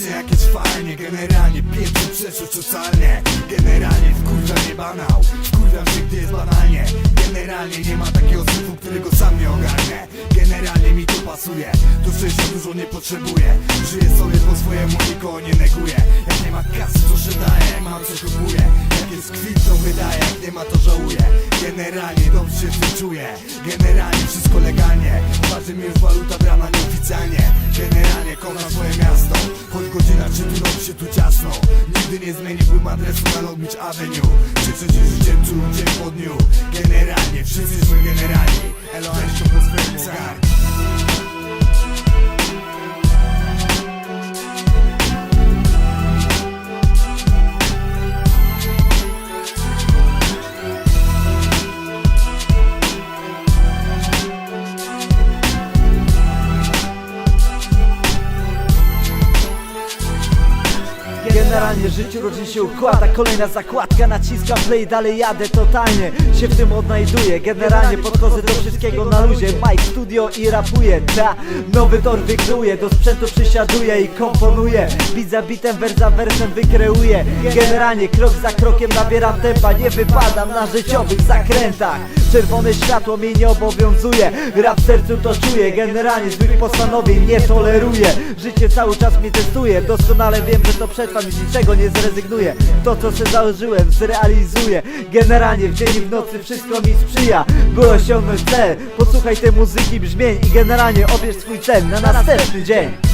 Emocje jakieś fajnie, generalnie pięknie przeszłość ocalnie Generalnie wkurza nie banał, wkurwiam się gdy jest banalnie. Generalnie nie ma takiego syfu, którego sam nie ogarnę. Generalnie mi to pasuje, do szczęścia dużo nie potrzebuję. Żyję sobie po swojemu, nikogo nie neguję. Jak nie ma kasy, to się daje, mam co kupuję nie ma, to żałuję Generalnie dobrze się czuję Generalnie wszystko legalnie. Waży mi już waluta brana nieoficjalnie. Generalnie kocham swoje miasto. Choć godzina czy tu robi się tu ciasno. Nigdy nie zmieniłbym adresu na Long Beach Avenue. Cieszę się życiem tu dzień po dniu Generalnie, wszyscy Generalnie życiu różnie się układa Kolejna zakładka, naciskam play Dalej jadę totalnie, się w tym odnajduję Generalnie podchodzę do wszystkiego na luzie. Mike studio i rapuję Ta, nowy tor wykluję Do sprzętu przysiaduję i komponuję. Bit za bitem, wers za wersem wykreuję Generalnie krok za krokiem nabieram tempa Nie wypadam na życiowych zakrętach Czerwone światło mnie nie obowiązuje. Rap w sercu to czuję. Generalnie złych postanowień nie toleruję. Życie cały czas mnie testuje. Doskonale wiem, że to przetrwam. I z niczego nie zrezygnuję. To co se założyłem zrealizuję. Generalnie w dzień i w nocy wszystko mi sprzyja. By osiągnąć cel Posłuchaj tej muzyki brzmień I generalnie obierz swój cel na następny dzień